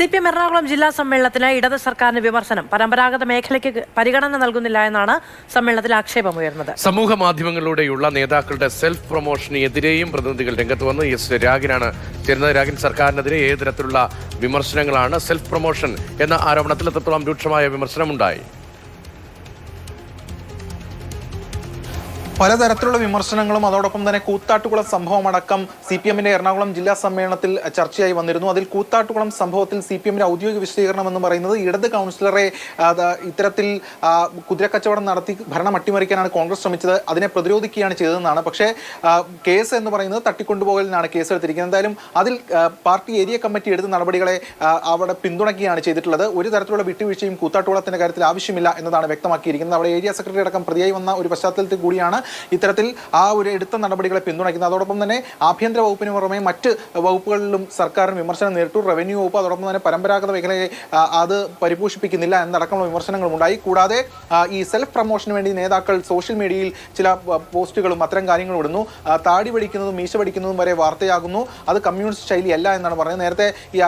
C P M Ernakulam ജില്ലാ സമ്മേളനത്തിന് ഇടത് സർക്കാരിന് വിമർശനം പരമ്പരാഗത മേഖലയ്ക്ക് പരിഗണന നൽകുന്നില്ല എന്നാണ് സമ്മേളനത്തിൽ ആക്ഷേപമുയർന്നത്. സമൂഹ മാധ്യമങ്ങളിലൂടെയുള്ള നേതാക്കളുടെ സെൽഫ് പ്രൊമോഷന് എതിരെയും പ്രതിനിധികൾ രംഗത്ത് വന്ന്. എസ് രാഗിനാണ് ചേരുന്നത്. രാഗിൻ സർക്കാരിനെതിരെ ഏത് തരത്തിലുള്ള വിമർശനങ്ങളാണ് സെൽഫ് പ്രൊമോഷൻ എന്ന ആരോപണത്തിൽ എത്രത്തോളം രൂക്ഷമായ വിമർശനമുണ്ടായി? പലതരത്തിലുള്ള വിമർശനങ്ങളും അതോടൊപ്പം തന്നെ കൂത്താട്ടുകുളം സംഭവം അടക്കം സി പി എമ്മിന്റെ എറണാകുളം ജില്ലാ സമ്മേളനത്തിൽ ചർച്ചയായി വന്നിരുന്നു. അതിൽ കൂത്താട്ടുകുളം സംഭവത്തിൽ സി പി എമ്മിന്റെ ഔദ്യോഗിക വിശദീകരണം എന്ന് പറയുന്നത് ഇടത് കൗൺസിലറെ ഇത്തരത്തിൽ കുതിരക്കച്ചവടം നടത്തി ഭരണം അട്ടിമറിക്കാനാണ് കോൺഗ്രസ് ശ്രമിച്ചത്. അതിനെ പ്രതിരോധിക്കുകയാണ് ചെയ്തതെന്നാണ്. പക്ഷേ കേസ് എന്ന് പറയുന്നത് തട്ടിക്കൊണ്ടുപോകലിനാണ് കേസ് എടുത്തിരിക്കുന്നത്. എന്തായാലും അതിൽ പാർട്ടി ഏരിയ കമ്മിറ്റി എടുത്ത നടപടികളെ അവിടെ പിന്തുണയ്ക്കുകയാണ് ചെയ്തിട്ടുള്ളത്. ഒരു തരത്തിലുള്ള വിട്ടുവീഴ്ചയും കൂത്താട്ടുകുളത്തിന്റെ കാര്യത്തിൽ ആവശ്യമില്ല എന്നതാണ് വ്യക്തമാക്കിയിരിക്കുന്നത്. അവിടെ ഏരിയ സെക്രട്ടറി അടക്കം പ്രതിയായി വന്ന ഒരു പശ്ചാത്തലത്തിൽ കൂടിയാണ് ഇത്തരത്തിൽ ആ ഒരു എടുത്ത നടപടികളെ പിന്തുണയ്ക്കുന്നത്. അതോടൊപ്പം തന്നെ ആഭ്യന്തര വകുപ്പിന് പുറമെ മറ്റ് വകുപ്പുകളിലും സർക്കാരിന് വിമർശനം നേരിട്ടു. റവന്യൂ വകുപ്പ് അതോടൊപ്പം തന്നെ പരമ്പരാഗത മേഖലയെ അത് പരിപോഷിപ്പിക്കുന്നില്ല എന്നടക്കമുള്ള വിമർശനങ്ങളും ഉണ്ടായി കൂടാതെ ഈ സെൽഫ് പ്രൊമോഷന് വേണ്ടി നേതാക്കൾ സോഷ്യൽ മീഡിയയിൽ ചില പോസ്റ്റുകളും അത്തരം കാര്യങ്ങളും ഇടുന്നു. താടി പഠിക്കുന്നതും മീശ പഠിക്കുന്നതും വരെ വാർത്തയാകുന്നു. അത് കമ്മ്യൂണിസ്റ്റ് ശൈലിയല്ല എന്നാണ് പറഞ്ഞത് നേരത്തെ ഈ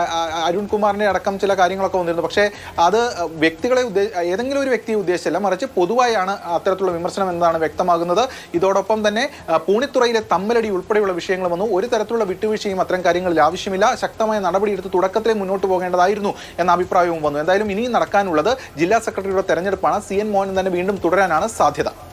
അരുൺ കുമാറിന്റെ അടക്കം ചില കാര്യങ്ങളൊക്കെ വന്നിരുന്നു. പക്ഷേ അത് വ്യക്തികളെ ഏതെങ്കിലും ഒരു വ്യക്തിയെ ഉദ്ദേശിച്ചല്ല മറിച്ച് പൊതുവായാണ് അത്തരത്തിലുള്ള വിമർശനം എന്നതാണ് വ്യക്തമാകുന്നത്. ഇതോടൊപ്പം തന്നെ പൂണിത്തുറയിലെ തമ്മലടി ഉൾപ്പെടെയുള്ള വിഷയങ്ങൾ വന്നു. ഒരു തരത്തിലുള്ള വിട്ടുവീഴ്ചയും അത്തരം കാര്യങ്ങളിൽ ആവശ്യമില്ല. ശക്തമായ നടപടിയെടുത്ത് തുടക്കത്തിലെ മുന്നോട്ട് പോകേണ്ടതായിരുന്നു എന്ന അഭിപ്രായവും വന്നു. എന്തായാലും ഇനിയും നടക്കാനുള്ളത് ജില്ലാ സെക്രട്ടറിയുടെ തെരഞ്ഞെടുപ്പാണ്. സി എൻ മോഹൻ തന്നെ വീണ്ടും തുടരാനാണ് സാധ്യത.